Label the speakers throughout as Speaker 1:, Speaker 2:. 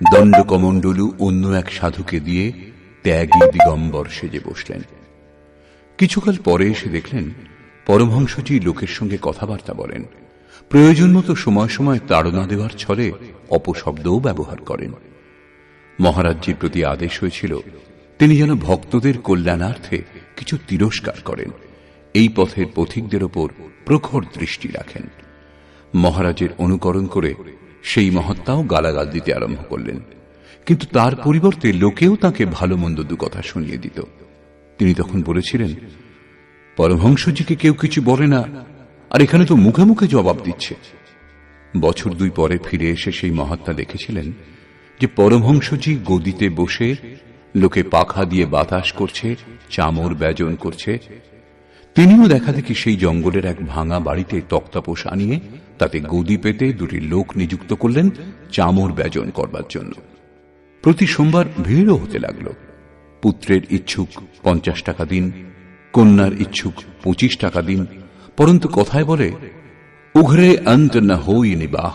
Speaker 1: দণ্ডকমণ্ডলু অন্য এক সাধুকে দিয়ে ত্যাগী দিগম্বর সেজে বসলেন। কিছুকাল পরে এসে দেখলেন পরমহংসজি লোকের সঙ্গে কথাবার্তা বলেন। প্রয়োজন মতো সময় সময় তাড়না দেওয়ার ছলে অপশব্দও ব্যবহার করেন। মহারাজ্যের প্রতি আদেশ হয়েছিল, তিনি যেন ভক্তদের কল্যাণার্থে কিছু তিরস্কার করেন। এই পথের পথিকদের ওপর প্রখর দৃষ্টি রাখেন। মহারাজের অনুকরণ করে সেই মহাত্মাও গালাগাল দিতে আরম্ভ করলেন। কিন্তু তার পরিবর্তে লোকেও তাকে ভালো মন্দ দু কথা শুনিয়ে দিত। তিনি তখন বলেছিলেন, পরমহংসজিকে কেউ কিছু বলে না, আর এখানে তো মুখে মুখে জবাব দিচ্ছে। বছর দুই পরে ফিরে এসে সেই মহাত্মা দেখেছিলেন যে পরমহংসজি গদিতে বসে, লোকে পাখা দিয়ে বাতাস করছে, চামর ব্যজন করছে। তিনিও দেখা দেখি সেই জঙ্গলের এক ভাঙা বাড়িতে তক্তাপোষ আনিয়ে তাতে গদি পেতে দুটি লোক নিযুক্ত করলেন চামর ব্যজন করবার জন্য। প্রতি সোমবার ভিড়ও হতে লাগল। পুত্রের ইচ্ছুক পঞ্চাশ টাকা দিন, কন্যার ইচ্ছুক পঁচিশ টাকা দিন, পরন্তু কথায় বলে, উঘরে অন্ত না হই নিবাহ।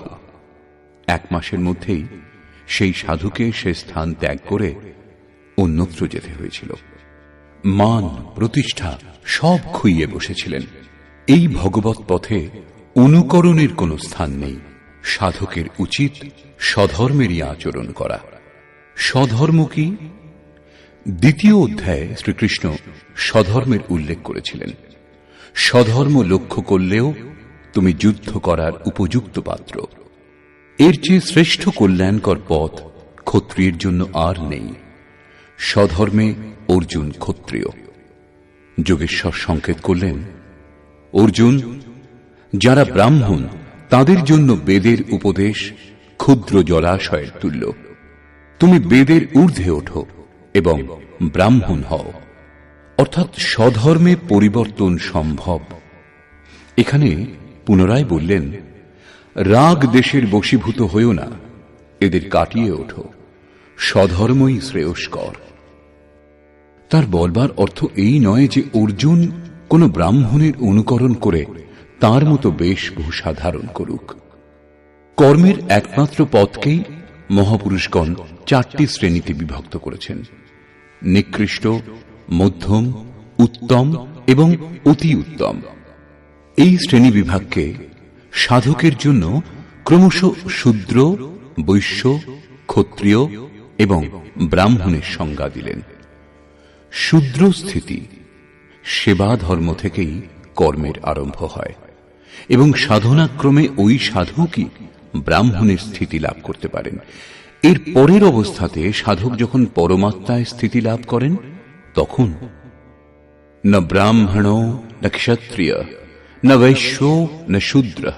Speaker 1: এক মাসের মধ্যেই সেই সাধুকে সে স্থান ত্যাগ করে অন্যত্র যেতে হয়েছিল। মান, প্রতিষ্ঠা সব খুইয়ে বসেছিলেন। এই ভগবত পথে অনুকরণের কোনো স্থান নেই। সাধকের উচিত স্বধর্মেরই আচরণ করা। স্বধর্ম কি? দ্বিতীয় অধ্যায়ে শ্রীকৃষ্ণ স্বধর্মের উল্লেখ করেছিলেন। স্বধর্ম লক্ষ্য করলেও তুমি যুদ্ধ করার উপযুক্ত পাত্র। এর চেয়ে শ্রেষ্ঠ কল্যাণকর পথ ক্ষত্রিয়ের জন্য আর নেই। স্বধর্মে অর্জুন ক্ষত্রিয়। যোগেশ্বর সংকেত করলেন, অর্জুন যারা ব্রাহ্মণ, তাদের জন্য বেদের উপদেশ ক্ষুদ্র জলাশয়ের তুল্য। তুমি বেদের ঊর্ধ্বে ওঠো এবং ব্রাহ্মণ হও। অর্থাৎ স্বধর্মে পরিবর্তন সম্ভব। এখানে পুনরায় বললেন, রাগ দেশের বশীভূত হয়েও না, এদের কাটিয়ে ওঠো। স্বধর্মই শ্রেয়স্কর। তার বলবার অর্থ এই নয় যে অর্জুন কোন ব্রাহ্মণের অনুকরণ করে তার মতো বেশভূষা ধারণ করুক। কর্মের একমাত্র পথকেই মহাপুরুষগণ চারটি শ্রেণীতে বিভক্ত করেছেন। নিকৃষ্ট, মধ্যম, উত্তম এবং অতি উত্তম। এই শ্রেণি বিভাগকে সাধকের জন্য ক্রমশ শূদ্র, বৈশ্য, ক্ষত্রিয় এবং ব্রাহ্মণের সংজ্ঞা দিলেন। শূদ্র স্থিতি সেবা ধর্ম থেকেই কর্মের আরম্ভ হয়। এবং সাধনাক্রমে ওই সাধকই ব্রাহ্মণের স্থিতি লাভ করতে পারেন। এর পরের অবস্থাতে সাধক যখন পরমাত্মায় স্থিতি লাভ করেন, তখন ন ব্রাহ্মণ, ন ক্ষত্রিয়, ন বৈশ্য, ন শূদ্র,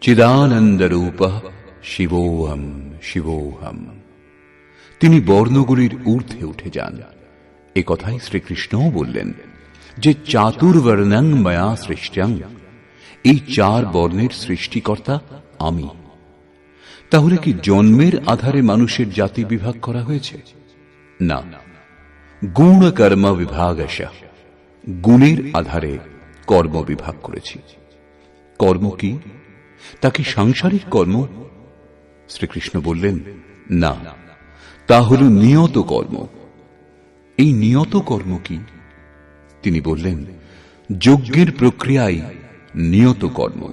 Speaker 1: চিদানন্দরূপ শিবোহম শিবোহম। তিনি বর্ণগুলির ঊর্ধ্বে উঠে যান। এ কথাই শ্রীকৃষ্ণও বললেন যে, চাতুর্বর্ণং ময়া সৃষ্টং এই চার বর্ণের সৃষ্টিকর্তা আমি। তাহলে কি জন্মের আধারে মানুষের জাতি বিভাগ করা হয়েছে? না। গুণ কর্ম বিভাগ আসা গুণের আধারে কর্ম বিভাগ করেছি। কর্ম কি? তা কি সাংসারিক কর্ম? শ্রীকৃষ্ণ বললেন, না। তা হল নিয়ত কর্ম। এই নিয়ত কর্ম কি? তিনি বললেন, যজ্ঞের প্রক্রিয়ায় নিয়ত কর্ম,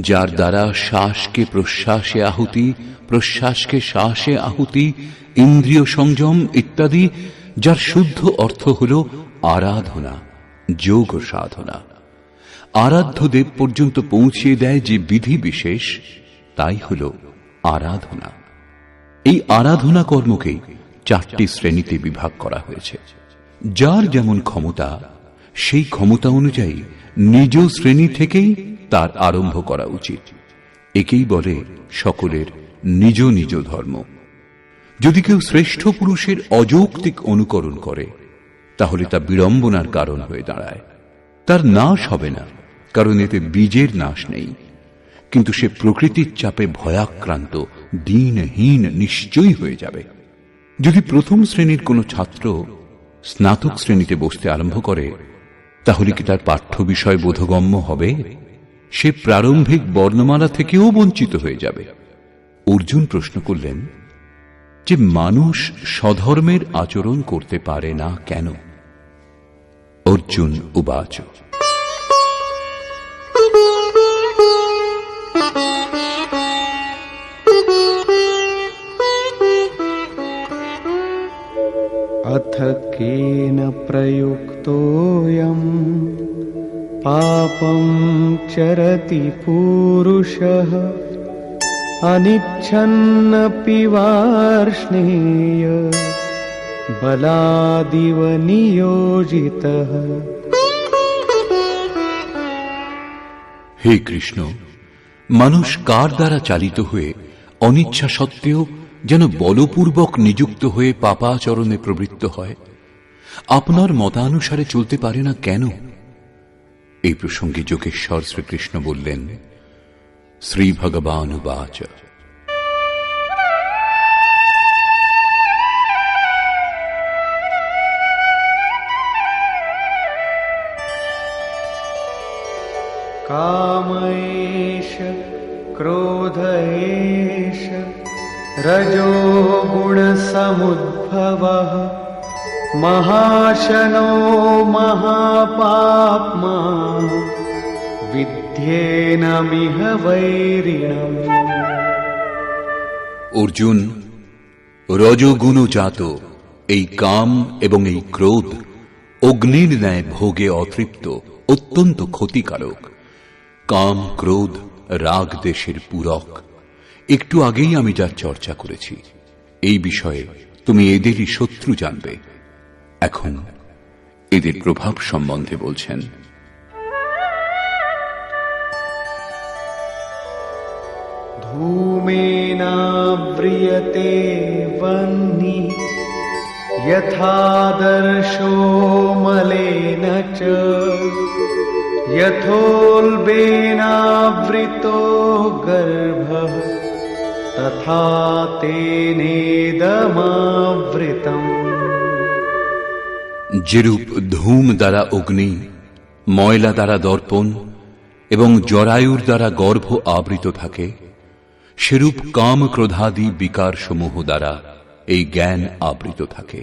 Speaker 1: যার দ্বারা শ্বাসকে প্রশ্বাসে আহুতি, প্রশ্বাসকে শ্বাসে আহুতি, ইন্দ্রিয় সংযম ইত্যাদি, যার শুদ্ধ অর্থ হল আরাধনা, যোগ সাধনা। আরাধ্য দেব পর্যন্ত পৌঁছিয়ে দেয় যে বিধি বিশেষ, তাই হল আরাধনা। এই আরাধনা কর্মকেই চারটি শ্রেণীতে বিভাগ করা হয়েছে। যার যেমন ক্ষমতা, সেই ক্ষমতা অনুযায়ী নিজ শ্রেণি থেকেই তার আরম্ভ করা উচিত। একেই বলে সকলের নিজ নিজ ধর্ম। যদি কেউ শ্রেষ্ঠ পুরুষের অযৌক্তিক অনুকরণ করে, তাহলে তা বিড়ম্বনার কারণ হয়ে দাঁড়ায়। তার নাশ হবে না, কারণ এতে বীজের নাশ নেই। কিন্তু সে প্রকৃতির চাপে ভয়াক্রান্ত, দিনহীন, নিশ্চয়ই হয়ে যাবে। যদি প্রথম শ্রেণির কোনো ছাত্র স্নাতক শ্রেণীতে বসতে আরম্ভ করে তাহলে কি তার পাঠ্য বিষয় বোধগম্য হবে? সে প্রারম্ভিক বর্ণমালা থেকেও বঞ্চিত হয়ে যাবে। অর্জুন প্রশ্ন করলেন, যে মানুষ স্বধর্মের আচরণ করতে পারে না কেন? অর্জুন উবাচ
Speaker 2: अथ केन प्रयुक्तोऽयम् पापं चरति पूरुषः अनिच्छन्नपि वार्ष्णेय बलादिव नियोजितः
Speaker 1: হে কৃষ্ণ মানুষ কার দ্বারা চালিত হয়ে অনিচ্ছা সত্ত্বেও যেন বলপূর্বক নিযুক্ত হয়ে পাপাচরণে প্রবৃত্ত হয় আপনার মতানুসারে চলতে পারে না কেন এই প্রসঙ্গে যোগেশ্বর শ্রীকৃষ্ণ বললেন শ্রী ভগবান বাচ
Speaker 2: काम एष क्रोध एष रजो गुणसमुद्भवः महाशनो महापाप्मा विद्येनमिह वैरिणम्
Speaker 1: অর্জুন রজগুণ জাত এই কাম এবং এই ক্রোধ অগ্নির ন্যায় ভোগে অতৃপ্ত অত্যন্ত ক্ষতিকারক কাম ক্রোধ রাগ দেশের পূরক একটু আগেই আমি যার চর্চা করেছি এই বিষয়ে তুমি এদেরই শত্রু জানবে এখন এদের প্রভাব সম্বন্ধে বলছেন
Speaker 2: धूमेनाव्रियते वह्नि यथादर्शो मलेन च यथोल्बेनावृतो गर्भः तथा तेनेदमावृतम्
Speaker 1: যেরূপ ধূম দ্বারা অগ্নি, ময়লা দ্বারা দর্পণ এবং জরায়ুর দ্বারা গর্ভ আবৃত থাকে, সেরূপ কাম ক্রোধাদি বিকার সমূহ দ্বারা এই জ্ঞান আবৃত থাকে।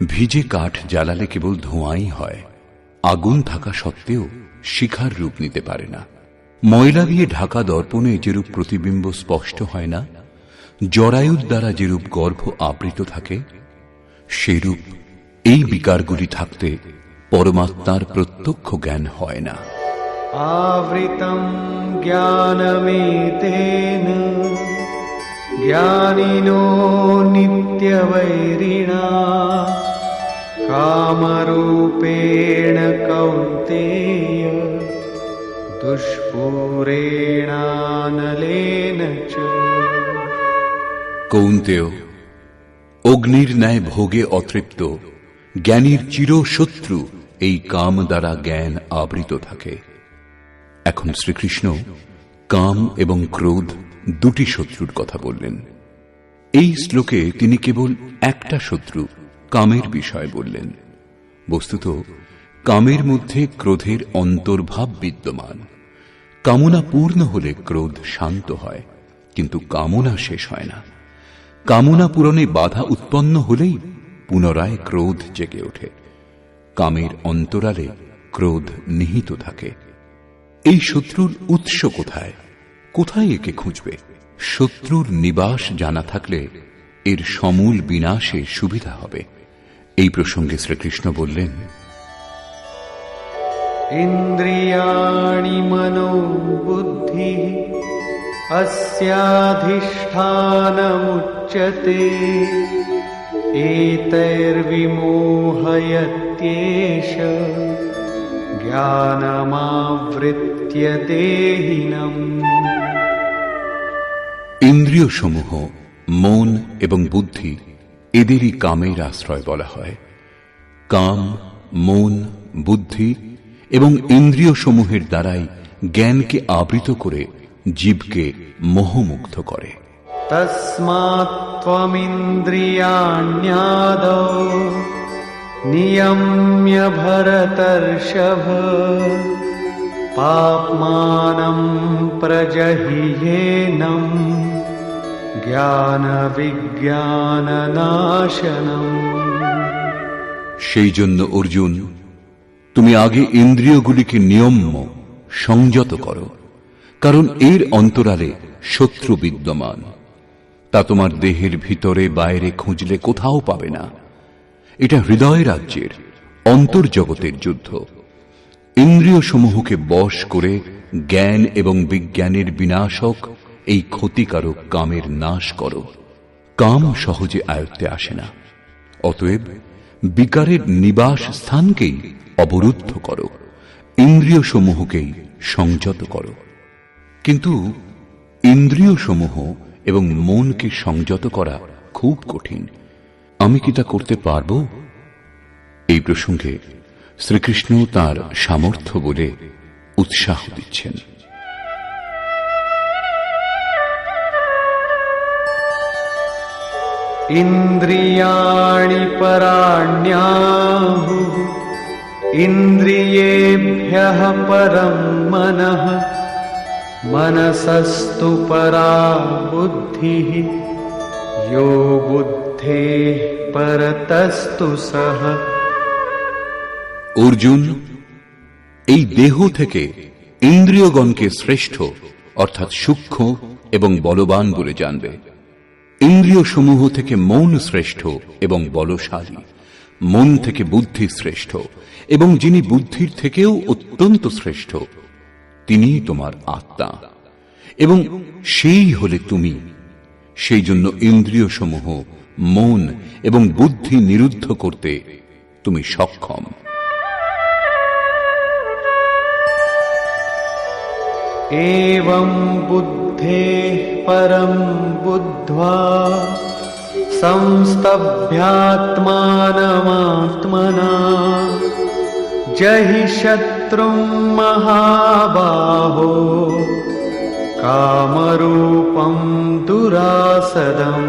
Speaker 1: ভিজে কাঠ জ্বালালে কেবল ধোঁয়াই হয়, আগুন থাকা সত্ত্বেও শিখার রূপ নিতে পারে না। ময়লা দিয়ে ঢাকা দর্পণে যেরূপ প্রতিবিম্ব স্পষ্ট হয় না, জরায়ুর দ্বারা যেরূপ গর্ভ আবৃত থাকে, সেরূপ এই বিকারগুলি থাকতে পরমাত্মার প্রত্যক্ষ জ্ঞান হয় না
Speaker 2: आवृतं ज्ञानमेतेन ज्ञानिनो नित्यवैरिणा कामरूपेण कौन्तेय दुष्पूरेणानलेन च
Speaker 1: কৌন্তেয় অগ্নির ন্যায় ভোগে অতৃপ্ত জ্ঞানীর চির শত্রু এই কাম দ্বারা জ্ঞান আবৃত থাকে। এখন শ্রীকৃষ্ণ কাম এবং ক্রোধ দুটি শত্রুর কথা বললেন। এই শ্লোকে তিনি কেবল একটা শত্রু, কামের বিষয় বললেন। বস্তুত, কামের মধ্যে ক্রোধের অন্তর্ভাব বিদ্যমান। কামনা পূর্ণ হলে ক্রোধ শান্ত হয়, কিন্তু কামনা শেষ হয় না। কামনা পূরণে বাধা উৎপন্ন হলেই পুনরায় ক্রোধ জেগে ওঠে। কামের অন্তরালে ক্রোধ নিহিত থাকে। এই শত্রুর উৎস কোথায়? কোথায় একে খুঁজবে? শত্রুর নিবাস জানা থাকলে এর সমূল বিনাশে সুবিধা হবে। এই প্রসঙ্গে শ্রীকৃষ্ণ বললেন,
Speaker 2: ইন্দ্রিয়াণি মনো বুদ্ধি अस्याधिष्ठानमुच्यते एतैर्विमोहयत्येष ज्ञानमावृत्य देहिनम्
Speaker 1: ইন্দ্রিয় সমূহ মন এবং বুদ্ধি এদেরই কামের আশ্রয় বলা হয় কাম মন বুদ্ধি এবং ইন্দ্রিয় সমূহের দ্বারাই জ্ঞানকে আবৃত করে জীবকে মোহমুগ্ধ করে।
Speaker 2: তস্মাত্মিন্দ্রিয়াণ্যাদ নিয়ম্য ভরতর্ষভ পাপমানম প্রজহিহেনম জ্ঞান বিজ্ঞান নাশনম
Speaker 1: সেই জন্য অর্জুন তুমি আগে ইন্দ্রিয়গুলিকে নিয়ম সংযত করো। কারণ এর অন্তরালে শত্রু বিদ্যমান। তা তোমার দেহের ভিতরে বাইরে খুঁজলে কোথাও পাবে না। এটা হৃদয় রাজ্যের, অন্তর্জগতের যুদ্ধ। ইন্দ্রিয় সমূহকে বশ করে জ্ঞান এবং বিজ্ঞানের বিনাশক এই ক্ষতিকারক কামের নাশ করো। কাম সহজে আয়ত্তে আসে না। অতএব বিকারের নিবাস স্থানকেই অবরুদ্ধ করো। ইন্দ্রিয় সমূহকেই সংযত করো। কিন্তু ইন্দ্রিয় সমূহ এবং মনকে সংযত করা খুব কঠিন আমি কি তা করতে পারবো এই প্রসঙ্গে শ্রীকৃষ্ণ তার সামর্থ্য বলে উৎসাহ দিচ্ছেন
Speaker 2: इन्द्रियाणि पराण्याहुः इन्द्रियेभ्यः परं मनः मनसस्तु परा बुद्धिः यो बुद्धेः परतस्तु सः
Speaker 1: অর্জুন এই দেহ থেকে ইন্দ্রিয়গণকে শ্রেষ্ঠ অর্থাৎ সূক্ষ্ম এবং বলবান বলে জানবে ইন্দ্রিয় সমূহ থেকে মন শ্রেষ্ঠ এবং বলশালী মন থেকে বুদ্ধি শ্রেষ্ঠ এবং যিনি বুদ্ধির থেকেও অত্যন্ত শ্রেষ্ঠ তিনিই তোমার আত্মা এবং সেই হলে তুমি সেই জন্য ইন্দ্রিয় সমূহ মন এবং বুদ্ধি নিরুদ্ধ করতে তুমি সক্ষম
Speaker 2: एवं बुद्धेः परं बुद्ध्वा संस्तभ्यात्मानमात्मना जहि शत्रुं महाबाहो कामरूपं दुरासदम्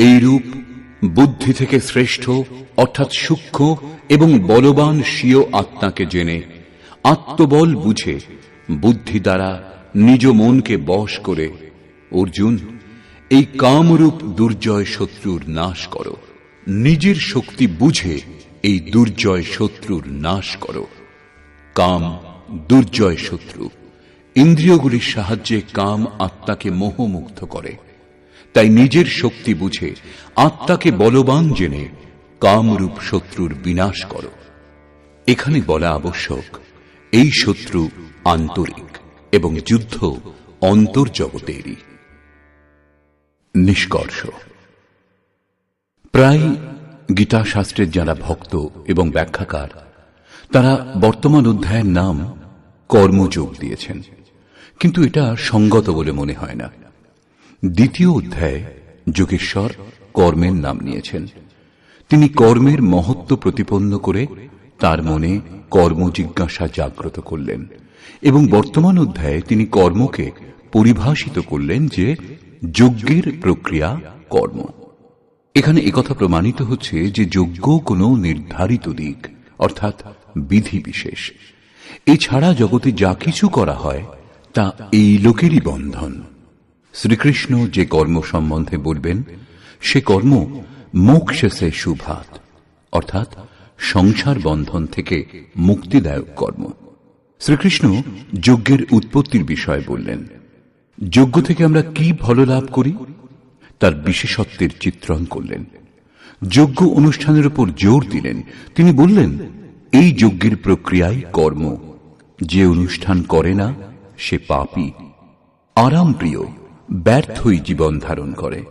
Speaker 1: এই রূপ বুদ্ধি থেকে শ্রেষ্ঠ অর্থাৎ সূক্ষ্ম এবং বলবান স্বীয় আত্মাকে জেনে আত্মবল বুঝে বুদ্ধি দ্বারা নিজ মনকে বশ করে অর্জুন এই কামরূপ দুর্জয় শত্রুর নাশ করো নিজের শক্তি বুঝে এই দুর্জয় শত্রুর নাশ করো। কাম দুর্জয় শত্রু। ইন্দ্রিয়গুলির সাহায্যে কাম আত্মাকে মোহমুগ্ধ করে। তাই নিজের শক্তি বুঝে আত্মাকে বলবান জেনে কামরূপ শত্রুর বিনাশ করো। এখানে বলা আবশ্যক, এই শত্রু আন্তরিক এবং যুদ্ধ অন্তর্জগতেরই। নিষ্কর্ষ। প্রায় গীতা শাস্ত্রের যারা ভক্ত এবং ব্যাখ্যাকার, তারা বর্তমান অধ্যায়ের নাম কর্মযোগ দিয়েছেন। কিন্তু এটা সঙ্গত বলে মনে হয় না। দ্বিতীয় অধ্যায়ে যোগেশ্বর কর্মের নাম নিয়েছেন। তিনি কর্মের মহত্ব প্রতিপন্ন করে তার মনে কর্ম জিজ্ঞাসা জাগ্রত করলেন এবং বর্তমান অধ্যায়ে তিনি কর্মকে পরিভাষিত করলেন যে, যজ্ঞের প্রক্রিয়া কর্ম। এখানে একথা প্রমাণিত হচ্ছে যে যোগ্য কোনো নির্ধারিত দিক, অর্থাৎ বিধি বিশেষ। এছাড়া জগতে যা কিছু করা হয়, তা এই লোকেরই বন্ধন। শ্রীকৃষ্ণ যে কর্ম সম্বন্ধে বলবেন, সে কর্ম মোক্ষসে সুভাত, অর্থাৎ সংসার বন্ধন থেকে মুক্তিদায়ক কর্ম। শ্রীকৃষ্ণ যজ্ঞের উৎপত্তির বিষয়ে বললেন, যজ্ঞ থেকে আমরা কি ফল লাভ করি? তার বিশেষত্বের চিত্রণ করলেন। যজ্ঞ অনুষ্ঠানের উপর জোর দিলেন। তিনি বললেন, এই যজ্ঞের প্রক্রিয়াই কর্ম। যে অনুষ্ঠান করে না, সে পাপী। আরাম প্রিয় ব্যর্থই জীবন ধারণ করে।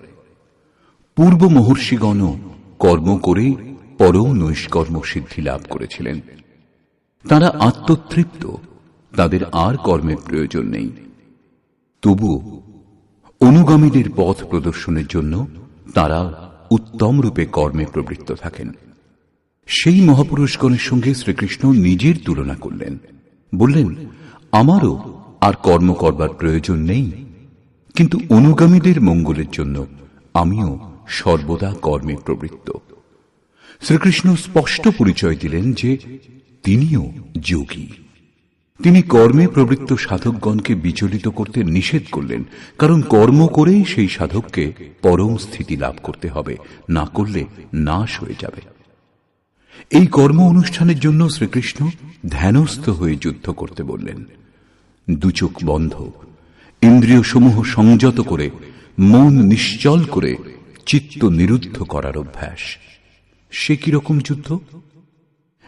Speaker 1: পূর্ব মহর্ষিগণ কর্ম করে পরও নৈষ্কর্ম সিদ্ধি লাভ করেছিলেন। তারা আত্মতৃপ্ত, তাদের আর কর্মের প্রয়োজন নেই। তবু অনুগামীদের পথ প্রদর্শনের জন্য তারা উত্তম রূপে কর্মে প্রবৃত্ত থাকেন। সেই মহাপুরুষগণের সঙ্গে শ্রীকৃষ্ণ নিজের তুলনা করলেন। বললেন, আমারও আর কর্ম করবার প্রয়োজন নেই। কিন্তু অনুগামীদের মঙ্গলের জন্য আমিও সর্বদা কর্মে প্রবৃত্ত। শ্রীকৃষ্ণ স্পষ্ট পরিচয় দিলেন যে তিনিও যোগী। তিনি কর্মে প্রবৃত্ত সাধকগণকে বিচলিত করতে নিষেধ করলেন, কারণ কর্ম করেই সেই সাধককে পরম স্থিতি লাভ করতে হবে, না করলে নাশ হয়ে যাবে। এই কর্ম অনুষ্ঠানের জন্য শ্রীকৃষ্ণ ধ্যানস্থ হয়ে যুদ্ধ করতে বললেন। দুচোখ বন্ধ ইন্দ্রিয় সমূহ সংযত করে, মন নিশ্চল করে, চিত্ত নিরুদ্ধ করার অভ্যাস। সে কীরকম যুদ্ধ?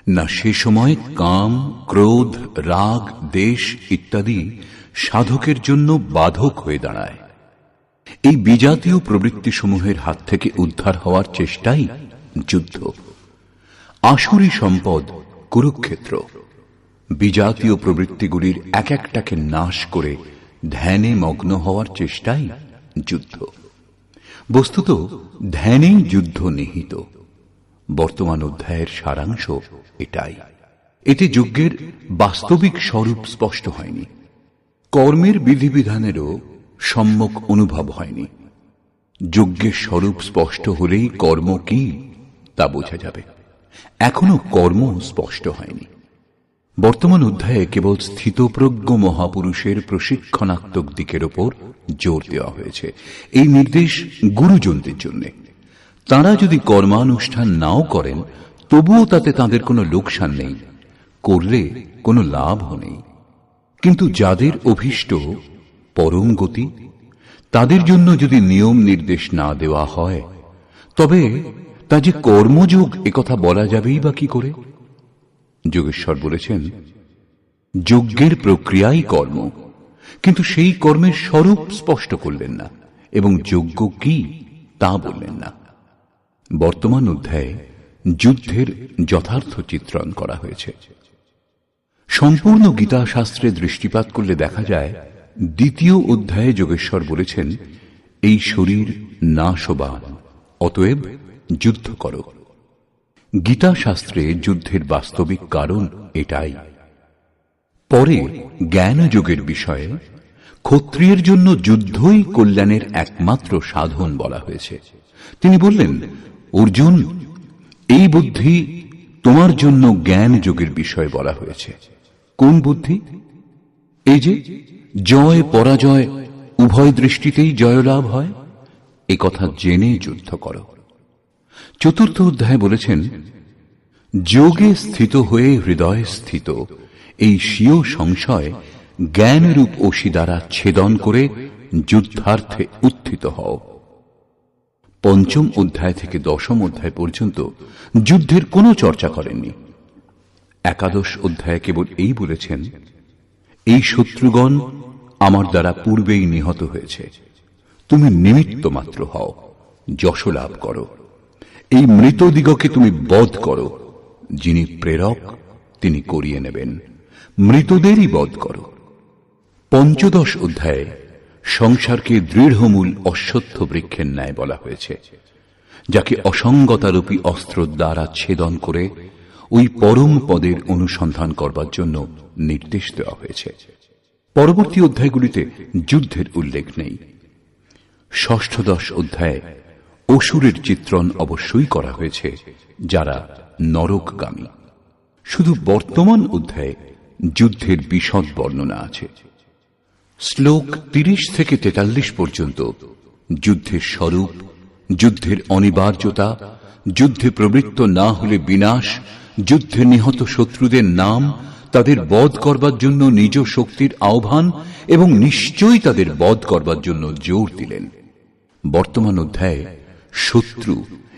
Speaker 1: না সে সময় কাম, ক্রোধ, রাগ, দেশ ইত্যাদি সাধকের জন্য বাধক হয়ে দাঁড়ায়। এই বিজাতীয় প্রবৃত্তিসমূহের হাত থেকে উদ্ধার হওয়ার চেষ্টাই যুদ্ধ। আসুরি সম্পদ, কুরুক্ষেত্র। বিজাতীয় প্রবৃত্তিগুলির এক একটাকে নাশ করে ধ্যানে মগ্ন হওয়ার চেষ্টাই যুদ্ধ। বস্তুত ধ্যানেই যুদ্ধ নিহিত। বর্তমান অধ্যায়ের সারাংশ এটাই। এতে যজ্ঞের বাস্তবিক স্বরূপ স্পষ্ট হয়নি। কর্মের বিধিবিধানেরও সম্যক অনুভব হয়নি। যজ্ঞের স্বরূপ স্পষ্ট হলেই কর্ম কি, তা বোঝা যাবে। এখনও কর্ম স্পষ্ট হয়নি। বর্তমান অধ্যায়ে কেবল স্থিতপ্রজ্ঞ মহাপুরুষের প্রশিক্ষণাত্মক দিকের ওপর জোর দেওয়া হয়েছে। এই নির্দেশ গুরুজনদের জন্য। তারা যদি কর্মানুষ্ঠান নাও করেন, তবুও তাতে তাদের কোনো লোকসান নেই, করলে কোনো লাভও নেই। কিন্তু যাদের অভীষ্ট পরম গতি, তাদের জন্য যদি নিয়ম নির্দেশ না দেওয়া হয়, তবে তা যে কর্মযোগ একথা বলা যাবেই বা কি করে? যোগেশ্বর বলেছেন, যজ্ঞের প্রক্রিয়াই কর্ম, কিন্তু সেই কর্মের স্বরূপ স্পষ্ট করলেন না, এবং যজ্ঞ কি তা বললেন না। বর্তমান অধ্যায়ে যুদ্ধের যথার্থ চিত্রণ করা হয়েছে। সম্পূর্ণ গীতা শাস্ত্রে দৃষ্টিপাত করলে দেখা যায়, দ্বিতীয় অধ্যায়ে যোগেশ্বর বলেছেন, এই শরীর নাশবান, অতএব যুদ্ধ করো। গীতা শাস্ত্রে যুদ্ধের বাস্তবিক কারণ এটাই। পরে জ্ঞান যোগের বিষয়ে ক্ষত্রিয়ের জন্য যুদ্ধই কল্যাণের একমাত্র সাধন বলা হয়েছে। তিনি বললেন অর্জুন, এই বুদ্ধি তোমার জন্য জ্ঞান যোগের বিষয় বলা হয়েছে। কোন বুদ্ধি? এই যে, জয়, পরাজয়, উভয় দৃষ্টিতেই জয়লাভ হয়, এ কথা জেনে যুদ্ধ করো। চতুর্থ অধ্যায় বলেছেন, যোগে স্থিত হয়ে হৃদয়ে স্থিত, এই স্বীয় সংশয় জ্ঞানরূপ ওষি দ্বারা ছেদন করে যুদ্ধার্থে উত্থিত হও। পঞ্চম অধ্যায় থেকে দশম অধ্যায় পর্যন্ত যুদ্ধের কোনো চর্চা করেননি। একাদশ অধ্যায় কেবল এই বলেছেন, এই শত্রুগণ আমার দ্বারা পূর্বেই নিহত হয়েছে। তুমি নিমিত্ত মাত্র হও, যশ লাভ করো। এই মৃতদিগকে তুমি বধ করো, যিনি প্রেরক, তিনি করিয়ে নেবেন। মৃতদেরই বধ করো। পঞ্চদশ অধ্যায়ে সংসারকে দৃঢ়মূল অশ্বত্থ বৃক্ষের ন্যায় বলা হয়েছে, যাকে অসঙ্গতারূপী অস্ত্র দ্বারা ছেদন করে ওই পরম পদের অনুসন্ধান করবার জন্য নির্দেশ দেওয়া হয়েছে। পরবর্তী অধ্যায়গুলিতে যুদ্ধের উল্লেখ নেই। ষষ্ঠদশ অধ্যায়ে অসুরের চিত্রণ অবশ্যই করা হয়েছে, যারা নরকগামী। শুধু বর্তমান অধ্যায়ে যুদ্ধের বিশদ বর্ণনা আছে। শ্লোক তিরিশ থেকে তেতাল্লিশ পর্যন্ত। যুদ্ধের স্বরূপ, যুদ্ধের অনিবার্যতা, যুদ্ধে প্রবৃত্ত না হলে বিনাশ, যুদ্ধে নিহত শত্রুদের নাম, তাদের বধ করবার জন্য নিজ শক্তির আহ্বান এবং নিশ্চয়ই তাদের বধ করবার জন্য জোর দিলেন। বর্তমান অধ্যায়ে শত্রু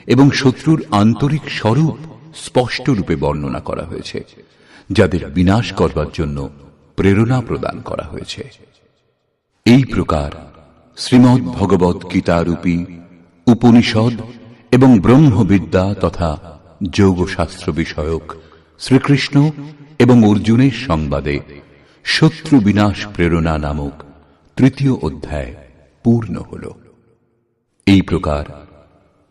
Speaker 1: এবং শত্রুর আন্তরিক স্বরূপ স্পষ্ট রূপে বর্ণনা করা হয়েছে, যাদের বিনাশ করবার জন্য প্রেরণা প্রদান করা হয়েছে। এই প্রকার শ্রীমৎ ভগবত গীতারূপী উপনিষদ এবং ব্রহ্মবিদ্যা তথা যোগশাস্ত্র বিষয়ক শ্রীকৃষ্ণ এবং অর্জুনের সংবাদে শত্রু বিনাশ প্রেরণা নামক তৃতীয় অধ্যায় পূর্ণ হল। এই প্রকার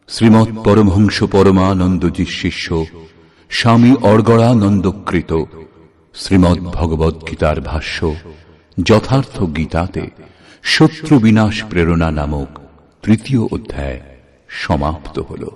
Speaker 1: শ্রীমৎ পরমহংস পরমানন্দজি শিষ্য স্বামী অর্গড়ানন্দকৃত শ্রীমৎ ভগবদ গীতার ভাষ্য যথার্থ গীতাতে শত্রু বিনাশ প্রেরণা নামক তৃতীয় অধ্যায় সমাপ্ত হল।